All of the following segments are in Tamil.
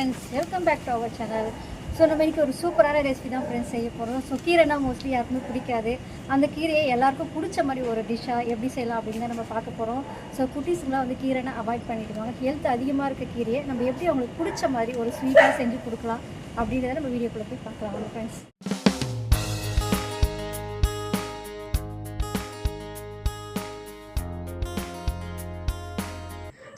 Friends welcome back to our channel so நம்ம இன்னைக்கு ஒரு சூப்பரான ரெசிபி தான் ஃப்ரெண்ட்ஸ் செய்ய போகிறோம் ஸோ கீரைனா மோஸ்ட்லி யாருக்குமே பிடிக்காது. அந்த கீரையை எல்லாருக்கும் பிடிச்ச மாதிரி ஒரு டிஷ்ஷாக எப்படி செய்யலாம் அப்படின்னு தான் நம்ம பார்க்க போகிறோம் ஸோ குட்டீஸுங்களாம் வந்து கீரைனா அவாய்ட் பண்ணிடுவாங்க. ஹெல்த் அதிகமாக இருக்க கீரையை நம்ம எப்படி அவங்களுக்கு பிடிச்ச மாதிரி ஒரு ஸ்வீட்டாக செஞ்சு கொடுக்கலாம் அப்படின்றத நம்ம வீடியோக்குள்ளே போய் பார்க்கலாம். ஃப்ரெண்ட்ஸ்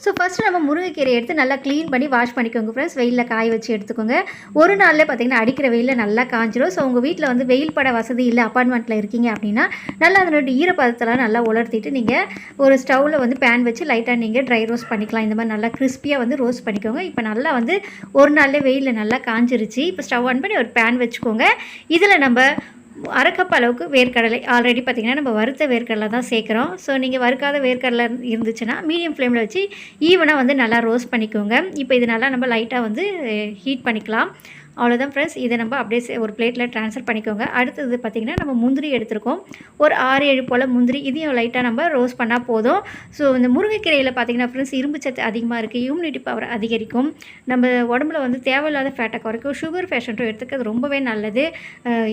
ஸோ ஃபஸ்ட்டு நம்ம முருங்கைக்கீரை எடுத்து நல்லா க்ளீன் பண்ணி வாஷ் பண்ணிக்கோங்க ஃப்ரெண்ட்ஸ் வெயிலில் காய வச்சு எடுத்துக்கோங்க. ஒரு நாளில் பார்த்தீங்கன்னா அடிக்கிற வெயிலில் நல்லா காஞ்சிரும். ஸோ உங்கள் வீட்டில் வந்து வெயில் பட வசதி இல்லை அப்பார்ட்மெண்ட்டில் இருக்கீங்க அப்படின்னா நல்லா அதனோட ஈரப்பதத்தெல்லாம் நல்லா உலர்த்திட்டு நீங்கள் ஒரு ஸ்டவ்வில் வந்து பேன் வச்சு லைட்டாக நீங்கள் ட்ரை ரோஸ்ட் பண்ணிக்கலாம். இந்த மாதிரி நல்லா கிறிஸ்பியாக வந்து ரோஸ்ட் பண்ணிக்கோங்க. இப்போ நல்லா வந்து ஒரு நாளில் வெயிலில் நல்லா காஞ்சிருச்சு. இப்போ ஸ்டவ் ஆன் பண்ணி ஒரு பேன் வச்சுக்கோங்க. இதில் நம்ம அரை அளவுக்கு வேர்க்கடலை. ஆல்ரெடி பார்த்திங்கன்னா நம்ம வறுத்த வேர்க்கடலை தான் சேர்க்குறோம். ஸோ நீங்கள் வறுக்காத வேர்க்கடலை இருந்துச்சுன்னா மீடியம் ஃப்ளேமில் வச்சு ஈவனாக வந்து நல்லா ரோஸ்ட் பண்ணிக்கோங்க. இப்போ இது நல்லா நம்ம லைட்டாக வந்து ஹீட் பண்ணிக்கலாம். அவ்வளோதான் ஃப்ரெண்ட்ஸ் இதை நம்ம அப்படியே ஒரு பிளேட்டில் ட்ரான்ஸ்ஃபர் பண்ணிக்கோங்க. அடுத்தது பார்த்திங்கன்னா நம்ம முந்திரி எடுத்திருக்கோம். ஒரு ஆறு ஏழு போல் முந்திரி இதையும் லைட்டாக நம்ம ரோஸ்ட் பண்ணால் போதும். ஸோ இந்த முருங்கைக்கீரையில் பார்த்திங்கன்னா ஃப்ரெண்ட்ஸ் இரும்பு சத்து அதிகமாக இருக்குது இம்யூனிட்டி பவர் அதிகரிக்கும். நம்ம உடம்புல வந்து தேவையில்லாத ஃபேட்டை குறைக்கும். சுகர் பேஷண்ட்டும் எடுத்துக்கிறது ரொம்பவே நல்லது.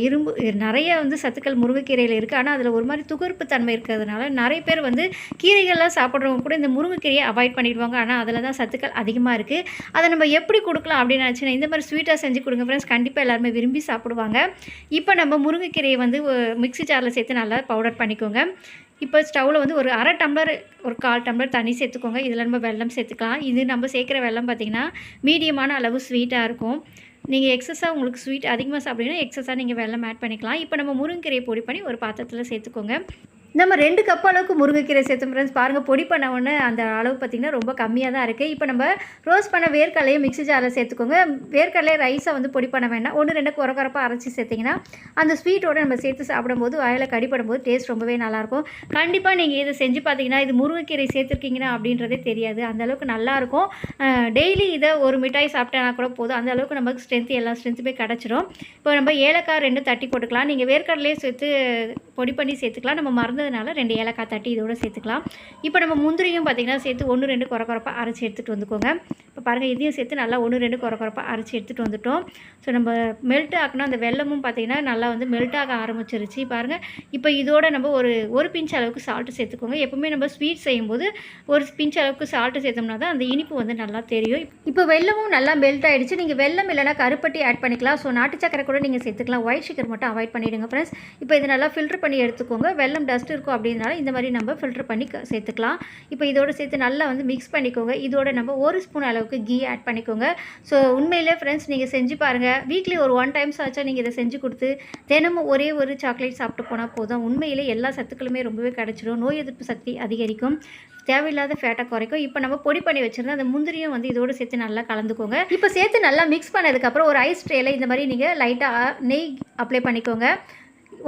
இரும்பு நிறைய வந்து சத்துக்கள் முருங்கைக்கீரையில் இருக்குது ஆனால் அதில் ஒரு மாதிரி துகர்ப்பு தன்மை இருக்கிறதுனால நிறைய பேர் வந்து கீரைகள்லாம் சாப்பிட்றவங்க கூட இந்த முருங்கைக்கீரையை அவாய்ட் பண்ணிடுவாங்க. ஆனால் அதில் தான் சத்துக்கள் அதிகமாக இருக்குது அதை நம்ம எப்படி கொடுக்கலாம் அப்படின்னு நினச்சின்னா இந்த மாதிரி ஸ்வீட்டாக செஞ்சு கொடுங்க ஃப்ரெண்ட்ஸ் கண்டிப்பாக எல்லாருமே விரும்பி சாப்பிடுவாங்க. இப்போ நம்ம முருங்கைக்கீரையை வந்து மிக்ஸி ஜாரில் சேர்த்து நல்லா பவுடர் பண்ணிக்கோங்க. இப்போ ஸ்டவ்வில் வந்து ஒரு அரை டம்ளர் ஒரு கால் டம்ளர் தண்ணி சேர்த்துக்கோங்க. இதில் நம்ம வெல்லம் சேர்த்துக்கலாம். இது நம்ம சேர்க்குற வெல்லம் பார்த்திங்கன்னா மீடியமான அளவு ஸ்வீட்டாக இருக்கும். நீங்கள் எக்ஸஸாக உங்களுக்கு ஸ்வீட் அதிகமாக சாப்பிட்டீங்கன்னா எக்ஸஸாக நீங்கள் வெள்ளம் ஆட் பண்ணிக்கலாம். இப்போ நம்ம முருங்கைக்கீரையை பொடி பண்ணி ஒரு பாத்திரத்தில் சேர்த்துக்கோங்க. நம்ம ரெண்டு கப் அளவுக்கு முருங்கைக்கீரை சேர்த்தோம் ஃப்ரெண்ட்ஸ் பாருங்கள் பொடி பண்ண ஒன்று அந்த அளவு பார்த்திங்கன்னா ரொம்ப கம்மியாக தான் இருக்குது இப்போ நம்ம ரோஸ் பண்ண வேர்க்கடலையை மிக்ஸி ஜாரில் சேர்த்துக்கோங்க. வேர்க்கடலையை ரைஸை வந்து பொடி பண்ண வேண்டாம். ஒன்று ரெண்டு குறை குறைப்பாக அரைச்சி சேர்த்திங்கன்னா அந்த ஸ்வீட்டோட நம்ம சேர்த்து சாப்பிடும்போது வாயில் கடிப்படும் போது டேஸ்ட் ரொம்பவே நல்லாயிருக்கும் கண்டிப்பாக நீங்கள் இதை செஞ்சு பார்த்தீங்கன்னா இது முருங்கைக்கீரை சேர்த்துருக்கீங்கன்னா அப்படின்றதே தெரியாது. அந்த அளவுக்கு நல்லாயிருக்கும் டெய்லி இதை ஒரு மிட்டாய் சாப்பிட்டேன்னா கூட போதும். அந்த அளவுக்கு நமக்கு ஸ்ட்ரென்த்து எல்லா ஸ்ட்ரென்த்துமே கிடச்சிரும். இப்போ நம்ம ஏலக்காய் ரெண்டு தட்டி போட்டுக்கலாம். நீங்கள் வேர்க்கடலையே சேர்த்து பொடி பண்ணி சேர்த்துக்கலாம். நம்ம இருந்ததுனால ரெண்டு ஏலக்காய் தட்டி இதோட சேர்த்துக்கலாம். இப்போ நம்ம முந்திரியும் பார்த்திங்கன்னா சேர்த்து ஒன்று ரெண்டு குறை குறைப்பாக அரைச்சி எடுத்துகிட்டு வந்துக்கோங்க. இப்போ பாருங்கள் இதையும் சேர்த்து நல்லா ஒன்று ரெண்டு குறை குறைப்பாக அரைச்சி எடுத்துகிட்டு வந்துட்டோம். ஸோ நம்ம மெல்ட் ஆக்கணும் அந்த வெல்லமும் பார்த்திங்கன்னா நல்லா வந்து மெல்ட் ஆக ஆரம்பிச்சிருச்சு. பாருங்கள் இப்போ இதோட நம்ம ஒரு ஒரு பிஞ்ச் அளவுக்கு சால்ட்டு சேர்த்துக்கோங்க. எப்போவுமே நம்ம ஸ்வீட் செய்யும்போது ஒரு பிஞ்ச் அளவுக்கு சால்ட்டு சேர்த்தோம்னா தான் அந்த இனிப்பு வந்து நல்லா தெரியும். இப்போ வெல்லமும் நல்லா மெல்ட் ஆகிடுச்சு நீங்கள் வெல்லம் இல்லைனா கருப்பட்டி ஆட் பண்ணிக்கலாம். ஸோ நாட்டு சக்கரை கூட நீங்கள் சேர்த்துக்கலாம். ஒயிட் சுகர் மட்டும் அவாய்ட் பண்ணிவிடுங்க ஃப்ரெண்ட்ஸ் இப்போ இதை நல்லா ஃபில்டர் பண்ணி எடுத்துக்கோங்க. வெள்ளம் டஸ்ட் இருக்கும் அப்படின்னால இந்த மாதிரி நம்ம ஃபில்டர் பண்ணி சேர்த்துக்கலாம். இப்போ இதோட சேர்த்து நல்லா வந்து மிக்ஸ் பண்ணிக்கோங்க. இதோட நம்ம ஒரு ஸ்பூன் அளவுக்கு கீ ஆட் பண்ணிக்கோங்க. ஸோ உண்மையிலே ஃப்ரெண்ட்ஸ் நீங்கள் செஞ்சு பாருங்கள் வீக்லி ஒரு ஒன் டைம்ஸ் ஆச்சா நீங்கள் இதை செஞ்சு கொடுத்து தினமும் ஒரே ஒரு சாக்லேட் சாப்பிட்டு போனால் போதும். உண்மையிலே எல்லா சத்துக்களுமே ரொம்பவே கிடச்சிடும். நோய் எதிர்ப்பு சக்தி அதிகரிக்கும். தேவையில்லாத ஃபேட்டை குறைக்கும். இப்போ நம்ம பொடி பண்ணி வச்சுருந்தா அந்த முந்திரியும் வந்து இதோட சேர்த்து நல்லா கலந்துக்கோங்க. இப்போ சேர்த்து நல்லா மிக்ஸ் பண்ணதுக்கப்புறம் ஒரு ஐஸ் ட்ரேயில் இந்த மாதிரி நீங்கள் லைட்டாக நெய் அப்ளை பண்ணிக்கோங்க.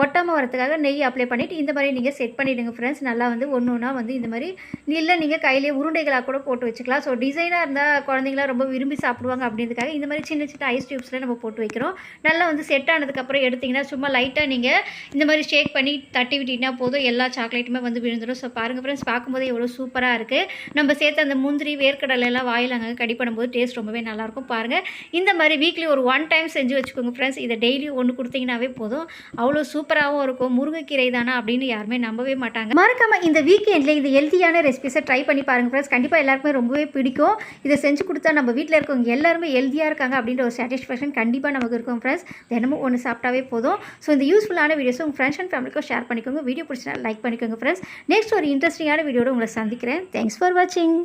ஒட்டாமல் வரதுக்காக நெய் அப்ளை பண்ணிவிட்டு இந்த மாதிரி நீங்கள் செட் பண்ணிவிடுங்க ஃப்ரெண்ட்ஸ் நல்லா வந்து ஒன்று ஒன்றா வந்து இந்த மாதிரி இல்லை நீங்கள் கையிலே உருண்டைகளாக கூட போட்டு வச்சுக்கலாம். ஸோ டிசைனாக இருந்தால் குழந்தைங்களாம் ரொம்ப விரும்பி சாப்பிடுவாங்க அப்படின்றதுக்காக இந்த மாதிரி சின்ன சின்ன ஐஸ் டியூப்ஸில் நம்ம போட்டு வைக்கிறோம். நல்லா வந்து செட் ஆனதுக்கப்புறம் எடுத்திங்கன்னா சும்மா லைட்டாக நீங்கள் இந்த மாதிரி ஷேக் பண்ணி தட்டி விட்டிங்கன்னா போதும். எல்லா சாக்லேட்டுமே வந்து விழுந்துடும். ஸோ பாருங்கள் ஃப்ரெண்ட்ஸ் பார்க்கும்போது எவ்வளோ சூப்பராக இருக்குது நம்ம சேர்த்து அந்த முந்திரி வேர்க்கடலை எல்லாம் வாயில் அங்கே கடி பண்ணும்போது டேஸ்ட் ரொம்பவே நல்லாயிருக்கும் பாருங்கள் இந்த மாதிரி வீக்லி ஒரு ஒன் டைம் செஞ்சு வச்சுக்கோங்க ஃப்ரெண்ட்ஸ் இதை டெய்லி ஒன்று கொடுத்தீங்கன்னாவே போதும். அவ்வளோ சூப்பராகவும் இருக்கும். முருங்கைக்கீரை தானா அப்படின்னு யாருமே நம்பவே மாட்டாங்க. மறக்காம இந்த வீக்கெண்டில் இந்த ஹெல்த்தியான ரெசிபிஸை ட்ரை பண்ணி பாருங்க ஃப்ரெண்ட்ஸ் கண்டிப்பாக எல்லாருக்குமே ரொம்பவே பிடிக்கும். இதை செஞ்சு கொடுத்தா நம்ம வீட்டில் இருக்கவங்க எல்லாருமே ஹெல்த்தியாக இருக்காங்க அப்படின்ற ஒரு சாட்டிஸ்ஃபேக்ஷன் கண்டிப்பாக நமக்கு இருக்கும் ஃப்ரெண்ட்ஸ் தினமும் ஒன்று சாப்பிட்டாவே போதும். ஸோ இந்த யூஸ்ஃபுல்லான வீடியோஸ் உங்கள் ஃப்ரெண்ட்ஸ் அண்ட் ஃபேமிலிக்கும் ஷேர் பண்ணிக்கோங்க. வீடியோ பிடிச்சினா லைக் பண்ணிக்கோங்க ஃப்ரெண்ட்ஸ் நெக்ஸ்ட் ஒரு இன்ட்ரெஸ்டிங்கான வீடியோட உங்களை சந்திக்கிறேன். தேங்க்ஸ் ஃபார் வாட்சிங்